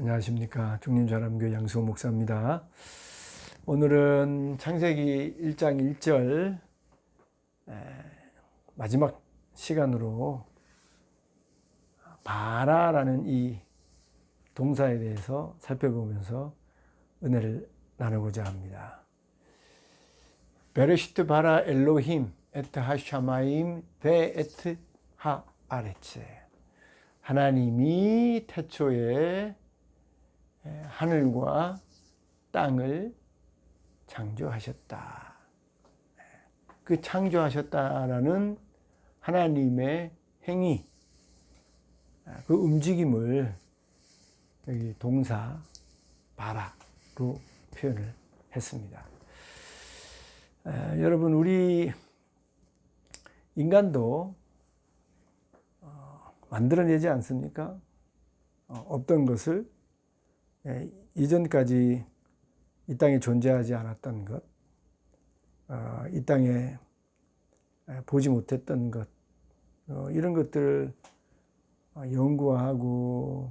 안녕하십니까. 중림자람교 양수호 목사입니다. 오늘은 창세기 1장 1절 마지막 시간으로 바라라는 이 동사에 대해서 살펴보면서 은혜를 나누고자 합니다. 베르시트 바라 엘로힘 에트 하샤마임 베 에트 하 아레체 하나님이 태초에 하늘과 땅을 창조하셨다. 그 창조하셨다라는 하나님의 행위, 그 움직임을 여기 동사 바라로 표현을 했습니다. 여러분, 우리 인간도 어, 만들어내지 않습니까? 어, 없던 것을 예, 이전까지 이 땅에 존재하지 않았던 것, 어, 이 땅에 보지 못했던 것, 어, 이런 것들을 어, 연구하고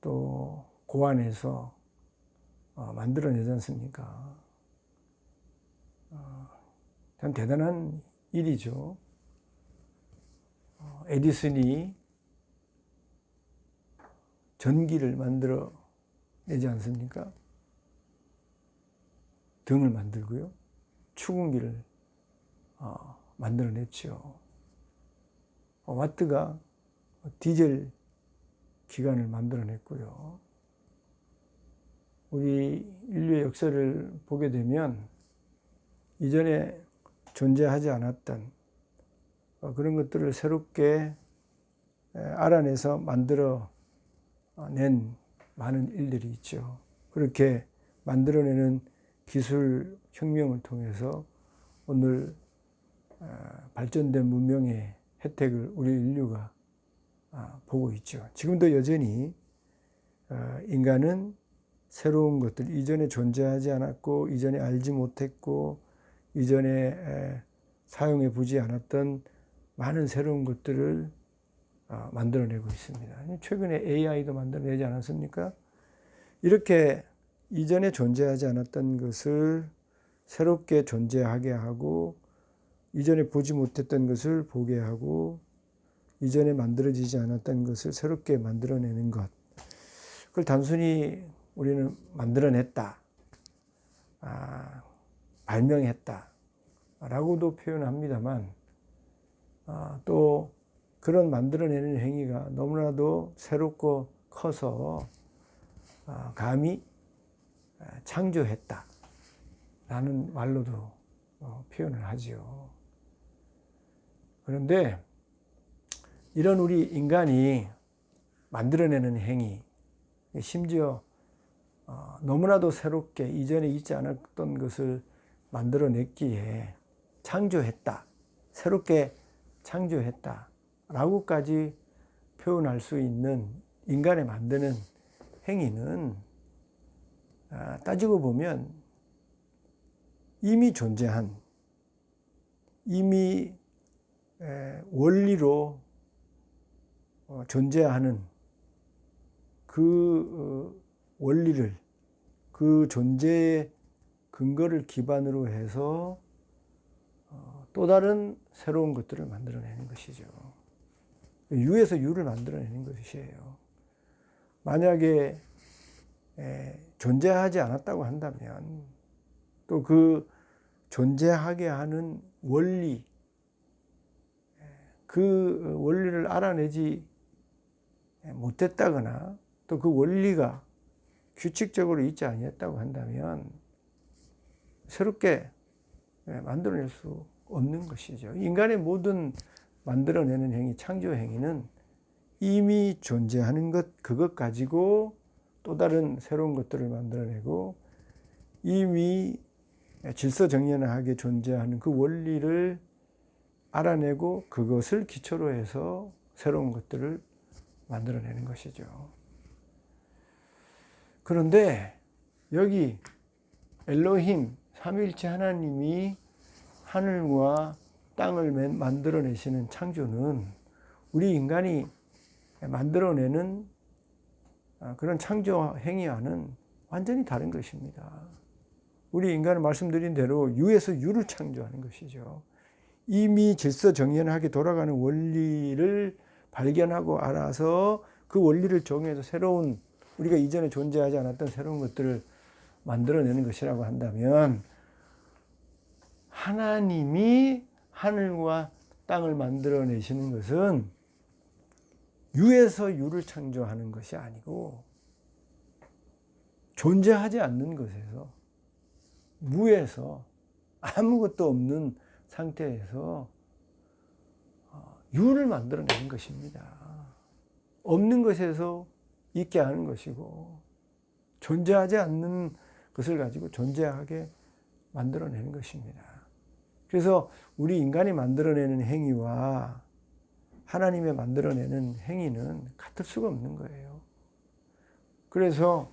또 고안해서 만들어내지 않습니까? 참 대단한 일이죠. 에디슨이 전기를 만들어 내지 않습니까? 등을 만들고요. 추궁기를 어, 만들어냈죠. 어, 와트가 디젤 기관을 만들어냈고요. 우리 인류의 역사를 보게 되면 이전에 존재하지 않았던 어, 그런 것들을 새롭게 알아내서 만들어 낸 많은 일들이 있죠. 그렇게 만들어내는 기술 혁명을 통해서 오늘 어, 발전된 문명의 혜택을 우리 인류가 아, 보고 있죠. 지금도 여전히 어, 인간은 새로운 것들, 이전에 존재하지 않았고, 이전에 알지 못했고, 이전에 사용해 보지 않았던 많은 새로운 것들을 어, 만들어내고 있습니다. 최근에 AI도 만들어내지 않았습니까? 이렇게 이전에 존재하지 않았던 것을 새롭게 존재하게 하고 이전에 보지 못했던 것을 보게 하고 이전에 만들어지지 않았던 것을 새롭게 만들어내는 것. 그걸 단순히 우리는 만들어냈다, 아, 발명했다, 라고도 표현합니다만, 아, 또 그런 만들어내는 행위가 너무나도 새롭고 커서 아, 감히 아, 창조했다. 라는 말로도 어, 표현을 하지요. 그런데 이런 우리 인간이 만들어내는 행위, 심지어 어, 너무나도 새롭게 이전에 있지 않았던 것을 만들어냈기에 창조했다. 새롭게 창조했다. 라고까지 표현할 수 있는 인간의 만드는 행위는 아, 따지고 보면 이미 존재한 이미 원리로 어, 존재하는 그 어, 원리를 그 존재의 근거를 기반으로 해서 어, 또 다른 새로운 것들을 만들어내는 것이죠. 유에서 유를 만들어내는 것이에요. 만약에 에, 존재하지 않았다고 한다면 또 그 존재하게 하는 원리, 그 원리를 알아내지 못했다거나 또 그 원리가 규칙적으로 있지 아니었다고 한다면 새롭게 만들어낼 수 없는 것이죠. 인간의 모든 만들어내는 행위, 창조 행위는 이미 존재하는 것, 그것 가지고 또 다른 새로운 것들을 만들어내고 이미 질서정연하게 존재하는 그 원리를 알아내고 그것을 기초로 해서 새로운 것들을 만들어내는 것이죠. 그런데 여기 엘로힘, 삼일체 하나님이 하늘과 땅을 만들어내시는 창조는 우리 인간이 만들어내는 아, 그런 창조 행위와는 완전히 다른 것입니다. 우리 인간은 말씀드린 대로 유에서 유를 창조하는 것이죠. 이미 질서 정연하게 돌아가는 원리를 발견하고 알아서 그 원리를 정해서 새로운 우리가 이전에 존재하지 않았던 새로운 것들을 만들어내는 것이라고 한다면 하나님이 하늘과 땅을 만들어내시는 것은 유에서 유를 창조하는 것이 아니고 존재하지 않는 것에서 무에서 아무것도 없는 상태에서 어, 유를 만들어내는 것입니다. 없는 것에서 있게 하는 것이고 존재하지 않는 것을 가지고 존재하게 만들어내는 것입니다. 그래서 우리 인간이 만들어내는 행위와 하나님의 만들어내는 행위는 같을 수가 없는 거예요. 그래서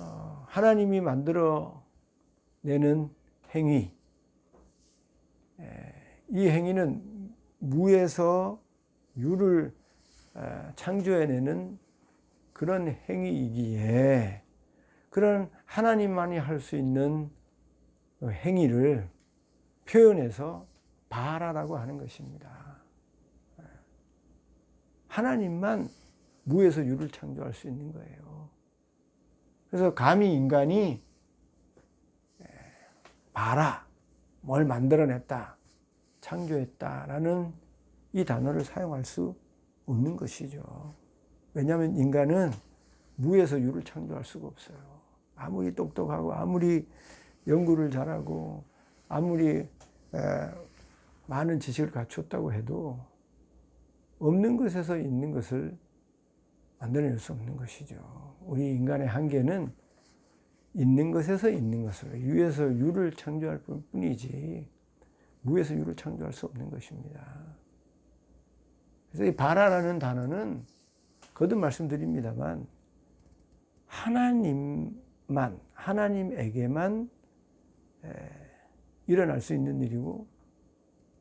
어, 하나님이 만들어내는 행위, 이 행위는 무에서 유를 창조해내는 그런 행위이기에 그런 하나님만이 할 수 있는 행위를 표현해서 바라라고 하는 것입니다. 하나님만 무에서 유를 창조할 수 있는 거예요. 그래서 감히 인간이 바라, 뭘 만들어냈다, 창조했다라는 이 단어를 사용할 수 없는 것이죠. 왜냐하면 인간은 무에서 유를 창조할 수가 없어요. 아무리 똑똑하고 아무리 연구를 잘하고 아무리 많은 지식을 갖췄다고 해도 없는 것에서 있는 것을 만들어낼 수 없는 것이죠. 우리 인간의 한계는 있는 것에서 있는 것을 유에서 유를 창조할 뿐이지 무에서 유를 창조할 수 없는 것입니다. 그래서 이 바라라는 단어는 거듭 말씀드립니다만 하나님만 하나님에게만 일어날 수 있는 일이고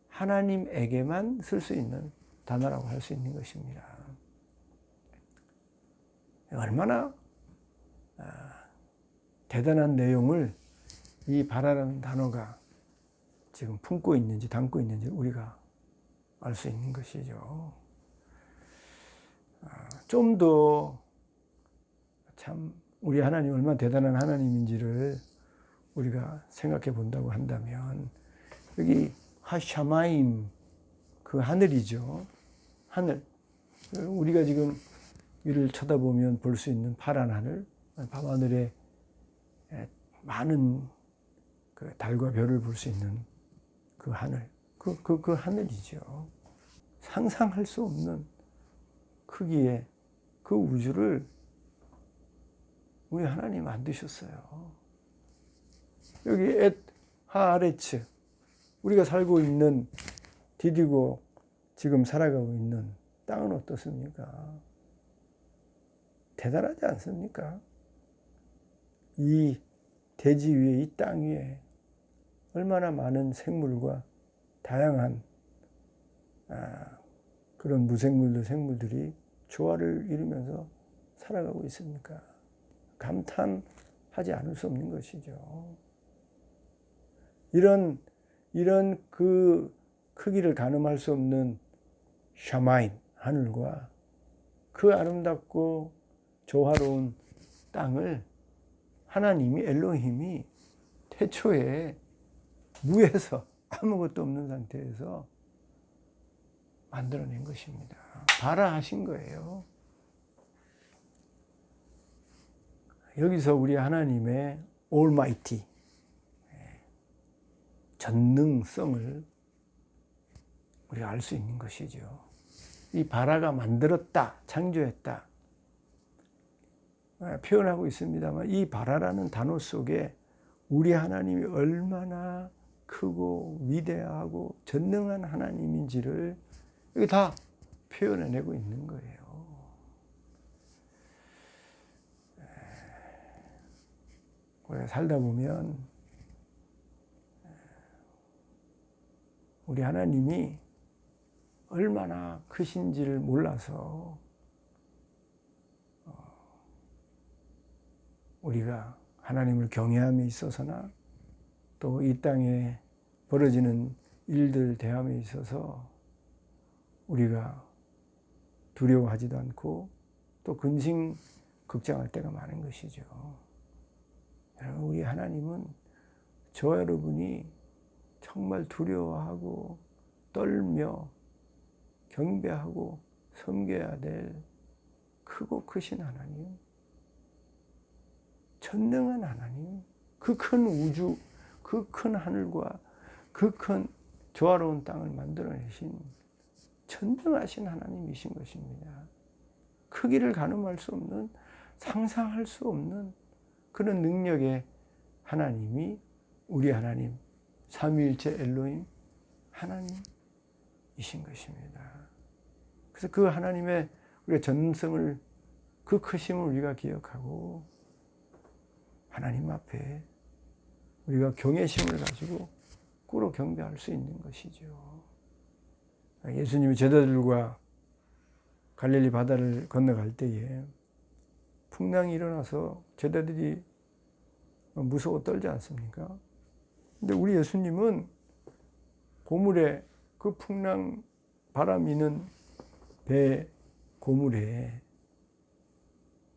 하나님에게만 쓸 수 있는 단어라고 할 수 있는 것입니다. 얼마나 아, 대단한 내용을 이 바라라는 단어가 지금 품고 있는지 담고 있는지 우리가 알 수 있는 것이죠. 아, 좀더 참 우리 하나님 얼마나 대단한 하나님인지를 우리가 생각해 본다고 한다면 여기 하샤마임 그 하늘이죠. 하늘. 우리가 지금 위를 쳐다보면 볼 수 있는 파란 하늘, 밤하늘에 많은 그 달과 별을 볼 수 있는 그 하늘. 그, 그, 그 하늘이죠. 상상할 수 없는 크기의 그 우주를 우리 하나님 만드셨어요. 여기 엣 하아레츠 우리가 살고 있는 디디고 지금 살아가고 있는 땅은 어떻습니까? 대단하지 않습니까? 이 대지 위에 이 땅 위에 얼마나 많은 생물과 다양한 아, 그런 무생물들 생물들이 조화를 이루면서 살아가고 있습니까? 감탄하지 않을 수 없는 것이죠. 이런 이런 그 크기를 가늠할 수 없는 샤마인 하늘과 그 아름답고 조화로운 땅을 하나님이 엘로힘이 태초에 무에서 아무것도 없는 상태에서 만들어낸 것입니다. 발아하신 거예요. 여기서 우리 하나님의 올마이티 전능성을 우리가 알 수 있는 것이죠. 이 바라가 만들었다, 창조했다 아, 표현하고 있습니다만 이 바라라는 단어 속에 우리 하나님이 얼마나 크고 위대하고 전능한 하나님인지를 여기 다 표현해내고 있는 거예요. 우리가 살다 보면 우리 하나님이 얼마나 크신지를 몰라서 어, 우리가 하나님을 경외함에 있어서나 또 이 땅에 벌어지는 일들 대함에 있어서 우리가 두려워하지도 않고 또 근심 걱정할 때가 많은 것이죠. 여러분 우리 하나님은 저 여러분이 정말 두려워하고 떨며 경배하고 섬겨야 될 크고 크신 하나님, 전능한 하나님, 그 큰 우주, 그 큰 하늘과 그 큰 조화로운 땅을 만들어내신 전능하신 하나님이신 것입니다. 크기를 가늠할 수 없는, 상상할 수 없는 그런 능력의 하나님이 우리 하나님, 삼위일체 엘로임 하나님이신 것입니다. 그래서 그 하나님의 우리가 전능성을 그 크심을 우리가 기억하고 하나님 앞에 우리가 경외심을 가지고 꾸로 경배할 수 있는 것이죠. 예수님이 제자들과 갈릴리 바다를 건너갈 때에 풍랑이 일어나서 제자들이 무서워 떨지 않습니까? 근데 우리 예수님은 고물에 그 풍랑 바람이 는 배 고물에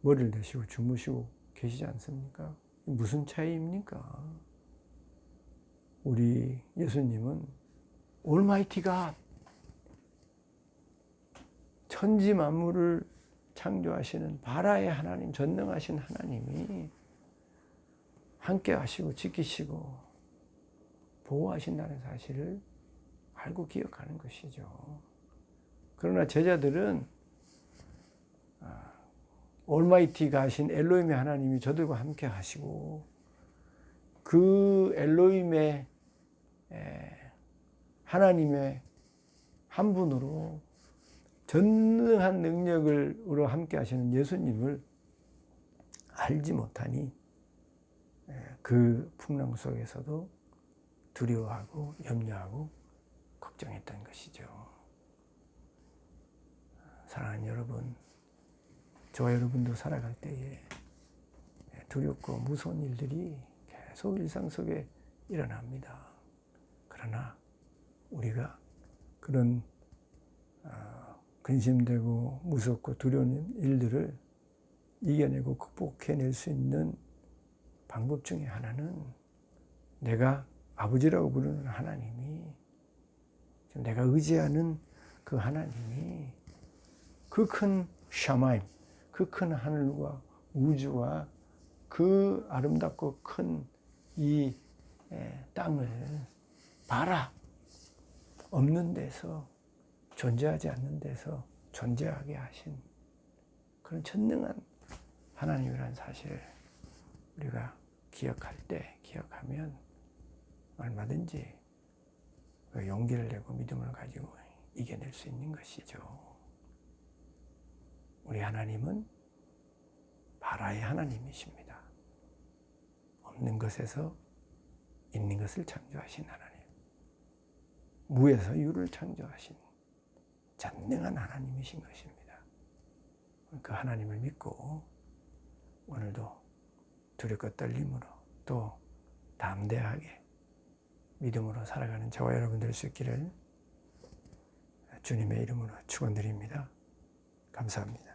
머리를 대시고 주무시고 계시지 않습니까? 무슨 차이입니까? 우리 예수님은 올마이티가 천지 만물을 창조하시는 바라의 하나님, 전능하신 하나님이 함께 하시고 지키시고 보호하신다는 사실을 알고 기억하는 것이죠. 그러나 제자들은 올마이티가 하신 엘로임의 하나님이 저들과 함께 하시고 그 엘로임의 하나님의 한 분으로 전능한 능력으로 함께 하시는 예수님을 알지 못하니 그 풍랑 속에서도 두려워하고 염려하고 걱정했던 것이죠. 사랑하는 여러분, 저와 여러분도 살아갈 때에 두렵고 무서운 일들이 계속 일상 속에 일어납니다. 그러나 우리가 그런 어, 근심되고 무섭고 두려운 일들을 이겨내고 극복해낼 수 있는 방법 중에 하나는 내가 아버지라고 부르는 하나님이 내가 의지하는 그 하나님이 그 큰 샤마임, 그 큰 하늘과 우주와 그 아름답고 큰 이 땅을 봐라. 없는 데서 존재하지 않는 데서 존재하게 하신 그런 전능한 하나님이라는 사실을 우리가 기억할 때, 기억하면 얼마든지 그 용기를 내고 믿음을 가지고 이겨낼 수 있는 것이죠. 우리 하나님은 바라의 하나님이십니다. 없는 것에서 있는 것을 창조하신 하나님. 무에서 유를 창조하신 전능한 하나님이신 것입니다. 그 하나님을 믿고 오늘도 두렵고 떨림으로 또 담대하게 믿음으로 살아가는 저와 여러분 될 수 있기를 주님의 이름으로 축원드립니다. 감사합니다.